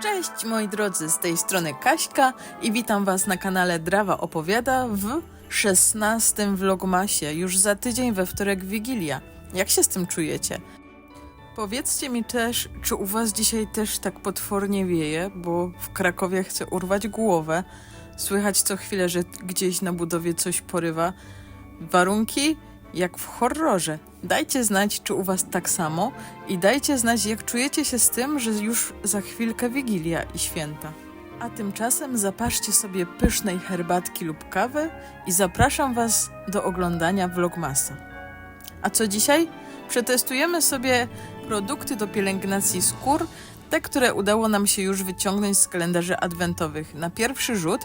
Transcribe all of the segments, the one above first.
Cześć moi drodzy, z tej strony Kaśka i witam Was na kanale Drawa Opowiada w 16 vlogmasie, już za tydzień we wtorek Wigilia. Jak się z tym czujecie? Powiedzcie mi też, czy u Was dzisiaj też tak potwornie wieje, bo w Krakowie chcę urwać głowę. Słychać co chwilę, że gdzieś na budowie coś porywa. Warunki jak w horrorze. Dajcie znać, czy u Was tak samo i dajcie znać, jak czujecie się z tym, że już za chwilkę Wigilia i święta. A tymczasem zapaszcie sobie pysznej herbatki lub kawy i zapraszam Was do oglądania Vlogmasa. A co dzisiaj? Przetestujemy sobie produkty do pielęgnacji skór, te, które udało nam się już wyciągnąć z kalendarzy adwentowych. Na pierwszy rzut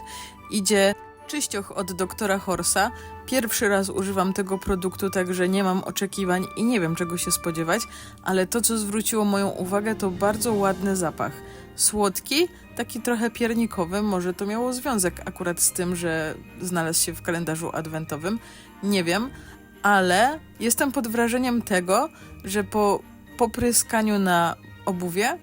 idzie czyścioch od doktora Horsa. Pierwszy raz używam tego produktu, także nie mam oczekiwań i nie wiem czego się spodziewać, ale to, co zwróciło moją uwagę, to bardzo ładny zapach. Słodki, taki trochę piernikowy, może to miało związek akurat z tym, że znalazł się w kalendarzu adwentowym. Nie wiem, ale jestem pod wrażeniem tego, że po popryskaniu na obuwie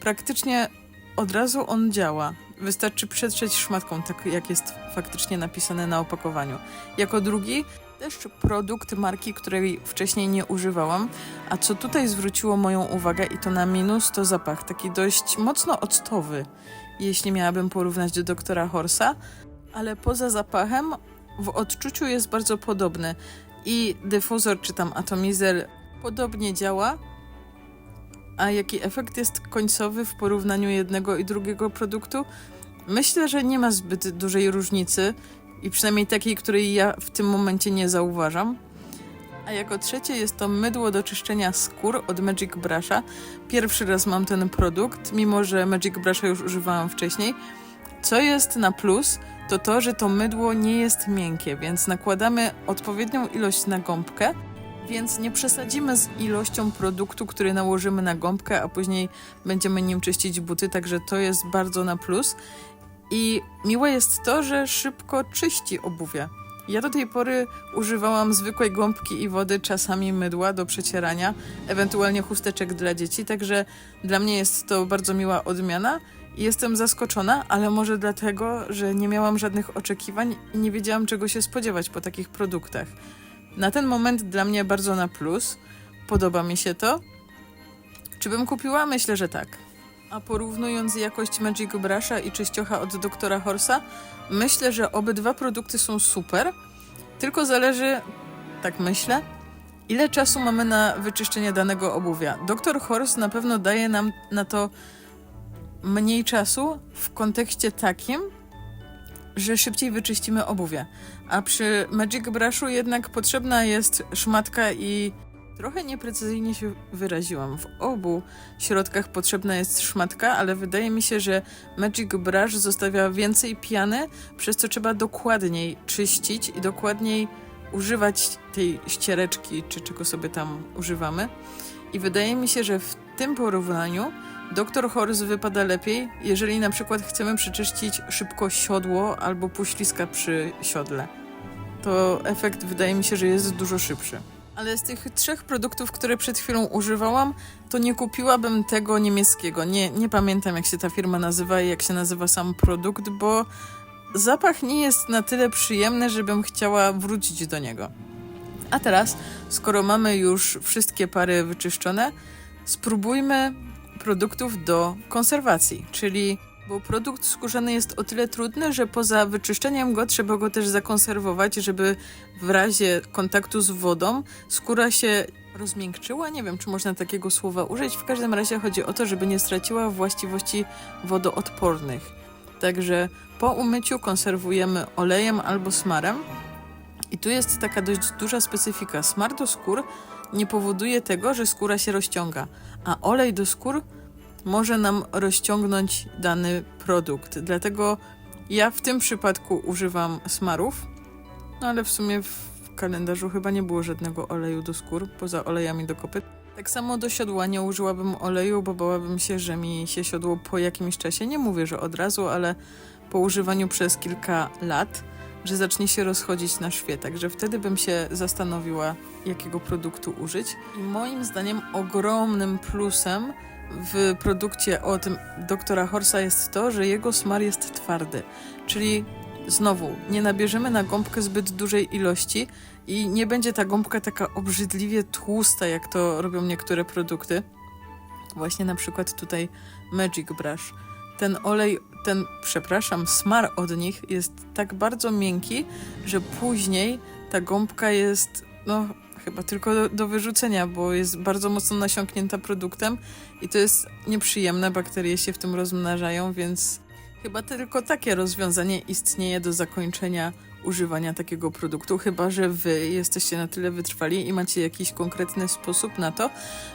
praktycznie od razu on działa. Wystarczy przetrzeć szmatką, tak jak jest faktycznie napisane na opakowaniu. Jako drugi też produkt marki, której wcześniej nie używałam, a co tutaj zwróciło moją uwagę i to na minus, to zapach. Taki dość mocno octowy, jeśli miałabym porównać do doktora Horsa, ale poza zapachem w odczuciu jest bardzo podobny. I dyfuzor czy tam atomizer podobnie działa, a jaki efekt jest końcowy w porównaniu jednego i drugiego produktu? Myślę, że nie ma zbyt dużej różnicy i przynajmniej takiej, której ja w tym momencie nie zauważam. A jako trzecie jest to mydło do czyszczenia skór od Magic Brusha. Pierwszy raz mam ten produkt, mimo że Magic Brusha już używałam wcześniej. Co jest na plus, to to, że to mydło nie jest miękkie, więc nakładamy odpowiednią ilość na gąbkę, więc nie przesadzimy z ilością produktu, który nałożymy na gąbkę, a później będziemy nim czyścić buty, także to jest bardzo na plus. I miłe jest to, że szybko czyści obuwie. Ja do tej pory używałam zwykłej gąbki i wody, czasami mydła do przecierania, ewentualnie chusteczek dla dzieci, także dla mnie jest to bardzo miła odmiana jestem zaskoczona, ale może dlatego, że nie miałam żadnych oczekiwań i nie wiedziałam czego się spodziewać po takich produktach. Na ten moment dla mnie bardzo na plus. Podoba mi się to. Czy bym kupiła? Myślę, że tak. A porównując jakość Magic Brusha i czyściocha od doktora Horsa, myślę, że obydwa produkty są super. Tylko zależy, tak myślę, ile czasu mamy na wyczyszczenie danego obuwia. Doktor Horse na pewno daje nam na to mniej czasu w kontekście takim, że szybciej wyczyścimy obuwie. A przy Magic Brushu jednak potrzebna jest szmatka i trochę nieprecyzyjnie się wyraziłam. W obu środkach potrzebna jest szmatka, ale wydaje mi się, że Magic Brush zostawia więcej piany, przez co trzeba dokładniej czyścić i dokładniej używać tej ściereczki, czy czego sobie tam używamy. I wydaje mi się, że w tym porównaniu Doktor Horse wypada lepiej, jeżeli na przykład chcemy przeczyścić szybko siodło albo poślizga przy siodle. To efekt wydaje mi się, że jest dużo szybszy. Ale z tych trzech produktów, które przed chwilą używałam, to nie kupiłabym tego niemieckiego. Nie, nie pamiętam, jak się ta firma nazywa i jak się nazywa sam produkt, bo zapach nie jest na tyle przyjemny, żebym chciała wrócić do niego. A teraz, skoro mamy już wszystkie pary wyczyszczone, spróbujmy produktów do konserwacji, czyli bo produkt skórzany jest o tyle trudny, że poza wyczyszczeniem go trzeba go też zakonserwować, żeby w razie kontaktu z wodą skóra się rozmiękczyła. Nie wiem, czy można takiego słowa użyć. W każdym razie chodzi o to, żeby nie straciła właściwości wodoodpornych. Także po umyciu konserwujemy olejem albo smarem. I tu jest taka dość duża specyfika. Smar do skór nie powoduje tego, że skóra się rozciąga, a olej do skór może nam rozciągnąć dany produkt. Dlatego ja w tym przypadku używam smarów, no ale w sumie w kalendarzu chyba nie było żadnego oleju do skór, poza olejami do kopyt. Tak samo do siodła nie użyłabym oleju, bo bałabym się, że mi się siodło po jakimś czasie. Nie mówię, że od razu, ale po używaniu przez kilka lat, że zacznie się rozchodzić na szwie. Także wtedy bym się zastanowiła, jakiego produktu użyć. I moim zdaniem ogromnym plusem w produkcie od doktora Horsa jest to, że jego smar jest twardy. Czyli znowu, nie nabierzemy na gąbkę zbyt dużej ilości i nie będzie ta gąbka taka obrzydliwie tłusta, jak to robią niektóre produkty. Właśnie na przykład tutaj Magic Brush. Ten olej, ten, przepraszam, smar od nich jest tak bardzo miękki, że później ta gąbka jest, no, chyba tylko do, do wyrzucenia, bo jest bardzo mocno nasiąknięta produktem i to jest nieprzyjemne, bakterie się w tym rozmnażają, więc chyba tylko takie rozwiązanie istnieje do zakończenia używania takiego produktu, chyba że wy jesteście na tyle wytrwali i macie jakiś konkretny sposób na to,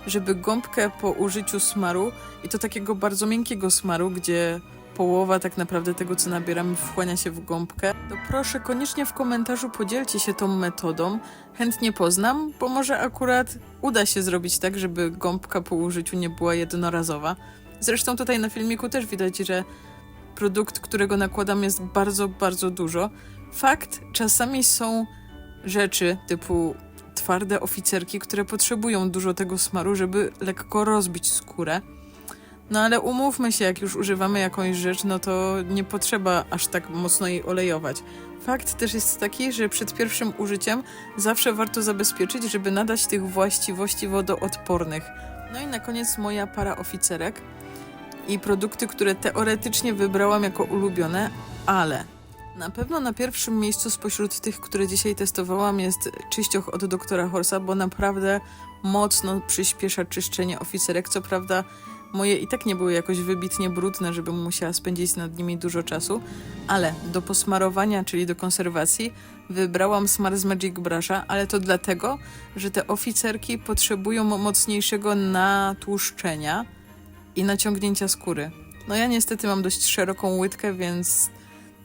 żeby gąbkę po użyciu smaru i to takiego bardzo miękkiego smaru, gdzie połowa tak naprawdę tego, co nabieramy, wchłania się w gąbkę, to proszę koniecznie w komentarzu podzielcie się tą metodą. Chętnie poznam, bo może akurat uda się zrobić tak, żeby gąbka po użyciu nie była jednorazowa. Zresztą tutaj na filmiku też widać, że produkt, którego nakładam jest bardzo, bardzo dużo. Fakt, czasami są rzeczy typu twarde oficerki, które potrzebują dużo tego smaru, żeby lekko rozbić skórę. No ale umówmy się, jak już używamy jakąś rzecz, no to nie potrzeba aż tak mocno jej olejować. Fakt też jest taki, że przed pierwszym użyciem zawsze warto zabezpieczyć, żeby nadać tych właściwości wodoodpornych. No i na koniec moja para oficerek i produkty, które teoretycznie wybrałam jako ulubione, ale na pewno na pierwszym miejscu spośród tych, które dzisiaj testowałam jest czyścioch od doktora Horsa, bo naprawdę mocno przyspiesza czyszczenie oficerek. Co prawda moje i tak nie były jakoś wybitnie brudne, żebym musiała spędzić nad nimi dużo czasu, ale do posmarowania, czyli do konserwacji, wybrałam smar z Magic Brusha, ale to dlatego, że te oficerki potrzebują mocniejszego natłuszczenia i naciągnięcia skóry. No ja niestety mam dość szeroką łydkę, więc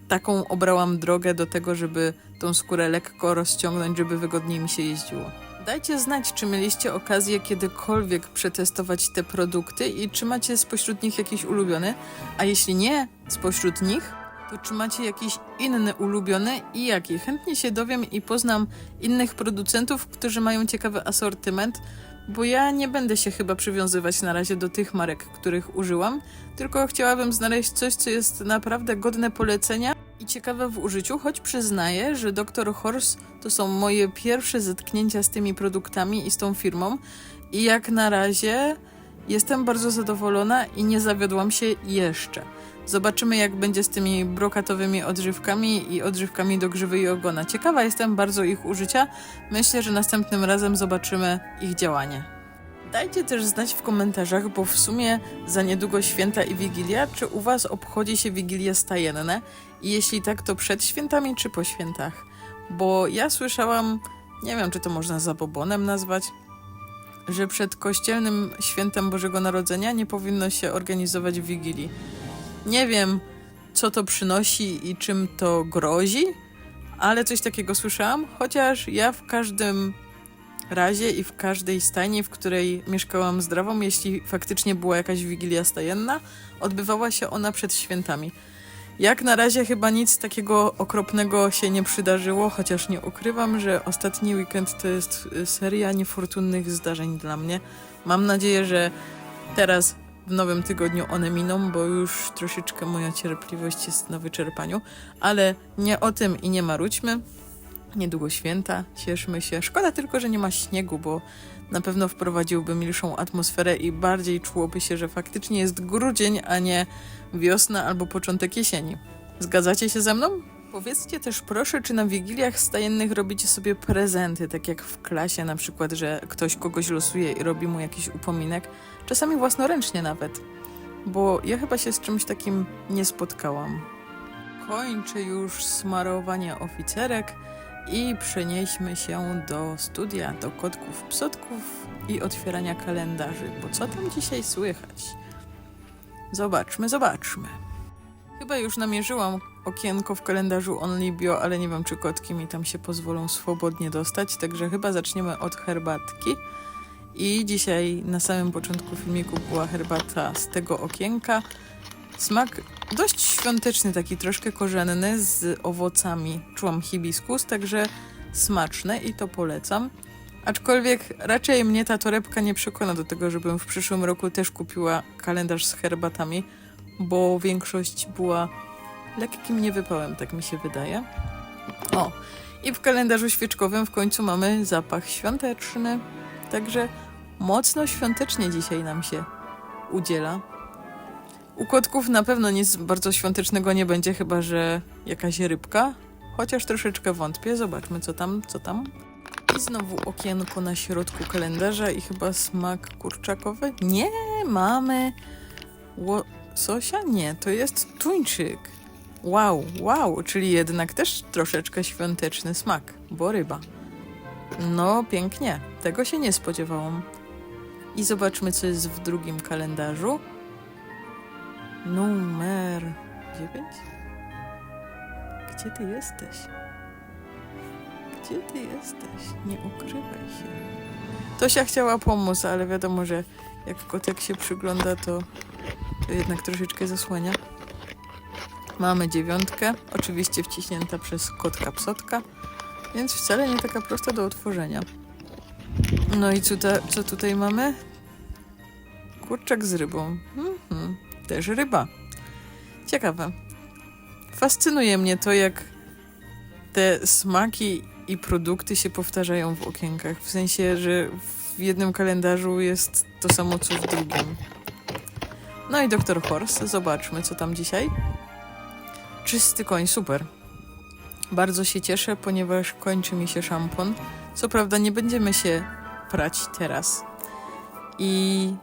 taką obrałam drogę do tego, żeby tą skórę lekko rozciągnąć, żeby wygodniej mi się jeździło. Dajcie znać, czy mieliście okazję kiedykolwiek przetestować te produkty i czy macie spośród nich jakiś ulubiony, a jeśli nie spośród nich, to czy macie jakiś inny ulubiony? I jaki? Chętnie się dowiem i poznam innych producentów, którzy mają ciekawy asortyment, bo ja nie będę się chyba przywiązywać na razie do tych marek, których użyłam, tylko chciałabym znaleźć coś, co jest naprawdę godne polecenia i ciekawe w użyciu, choć przyznaję, że Dr. Horse to są moje pierwsze zetknięcia z tymi produktami i z tą firmą i jak na razie jestem bardzo zadowolona i nie zawiodłam się jeszcze. Zobaczymy, jak będzie z tymi brokatowymi odżywkami i odżywkami do grzywy i ogona. Ciekawa jestem bardzo ich użycia. Myślę, że następnym razem zobaczymy ich działanie. Dajcie też znać w komentarzach, bo w sumie za niedługo święta i Wigilia, czy u Was obchodzi się Wigilie stajenne? I jeśli tak, to przed świętami czy po świętach? Bo ja słyszałam, nie wiem, czy to można zabobonem nazwać, że przed kościelnym świętem Bożego Narodzenia nie powinno się organizować Wigilii. Nie wiem, co to przynosi i czym to grozi, ale coś takiego słyszałam, chociaż ja w każdym razie i w każdej stajni, w której mieszkałam zdrową, jeśli faktycznie była jakaś wigilia stajenna, odbywała się ona przed świętami. Jak na razie chyba nic takiego okropnego się nie przydarzyło, chociaż nie ukrywam, że ostatni weekend to jest seria niefortunnych zdarzeń dla mnie. Mam nadzieję, że teraz w nowym tygodniu one miną, bo już troszeczkę moja cierpliwość jest na wyczerpaniu, ale nie o tym i nie marudźmy. Niedługo święta, cieszmy się. Szkoda tylko, że nie ma śniegu, bo na pewno wprowadziłby milszą atmosferę i bardziej czułoby się, że faktycznie jest grudzień, a nie wiosna albo początek jesieni. Zgadzacie się ze mną? Powiedzcie też proszę, czy na wigiliach stajennych robicie sobie prezenty, tak jak w klasie na przykład, że ktoś kogoś losuje i robi mu jakiś upominek, czasami własnoręcznie nawet, bo ja chyba się z czymś takim nie spotkałam. Kończę już smarowanie oficerek i przenieśmy się do studia, do kotków, psotków i otwierania kalendarzy, bo co tam dzisiaj słychać? Zobaczmy, zobaczmy. Chyba już namierzyłam okienko w kalendarzu OnlyBio, ale nie wiem, czy kotki mi tam się pozwolą swobodnie dostać, także chyba zaczniemy od herbatki. I dzisiaj na samym początku filmiku była herbata z tego okienka. Smak dość świąteczny, taki troszkę korzenny, z owocami. Czułam hibiskus, także smaczne i to polecam. Aczkolwiek raczej mnie ta torebka nie przekona do tego, żebym w przyszłym roku też kupiła kalendarz z herbatami, bo większość była lekkim niewypałem, tak mi się wydaje. O, i w kalendarzu świeczkowym w końcu mamy zapach świąteczny, także mocno świątecznie dzisiaj nam się udziela. U kotków na pewno nic bardzo świątecznego nie będzie, chyba że jakaś rybka, chociaż troszeczkę wątpię. Zobaczmy, co tam, co tam. I znowu okienko na środku kalendarza i chyba smak kurczakowy. Nie, mamy łososia? Nie, to jest tuńczyk. Wow, wow, czyli jednak też troszeczkę świąteczny smak, bo ryba. No, pięknie. Tego się nie spodziewałam. I zobaczmy, co jest w drugim kalendarzu. Numer 9? Gdzie ty jesteś? Gdzie ty jesteś? Nie ukrywaj się. Tosia chciała pomóc, ale wiadomo, że jak kotek się przygląda, to, to jednak troszeczkę zasłania. Mamy dziewiątkę, oczywiście wciśnięta przez kotka psotka, więc wcale nie taka prosta do otworzenia. No i co, ta, co tutaj mamy? Kurczak z rybą. Mhm, też ryba. Ciekawe. Fascynuje mnie to, jak te smaki i produkty się powtarzają w okienkach. W sensie, że w jednym kalendarzu jest to samo, co w drugim. No i doktor Horse. Zobaczmy, co tam dzisiaj. Czysty koń, super. Bardzo się cieszę, ponieważ kończy mi się szampon. Co prawda nie będziemy się prać teraz. I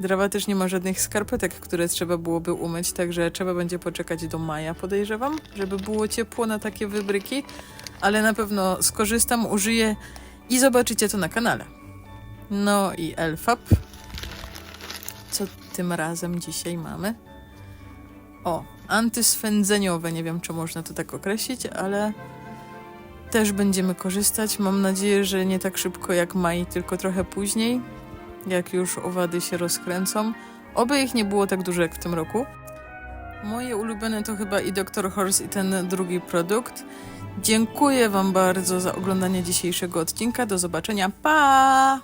Drawa też nie ma żadnych skarpetek, które trzeba byłoby umyć, także trzeba będzie poczekać do maja, podejrzewam, żeby było ciepło na takie wybryki, ale na pewno skorzystam, użyję i zobaczycie to na kanale. No i Elfab. Co tym razem dzisiaj mamy? O, antyswędzeniowe, nie wiem czy można to tak określić, ale też będziemy korzystać. Mam nadzieję, że nie tak szybko jak maj, tylko trochę później, jak już owady się rozkręcą. Oby ich nie było tak dużo jak w tym roku. Moje ulubione to chyba i Dr. Horse i ten drugi produkt. Dziękuję Wam bardzo za oglądanie dzisiejszego odcinka. Do zobaczenia. Pa!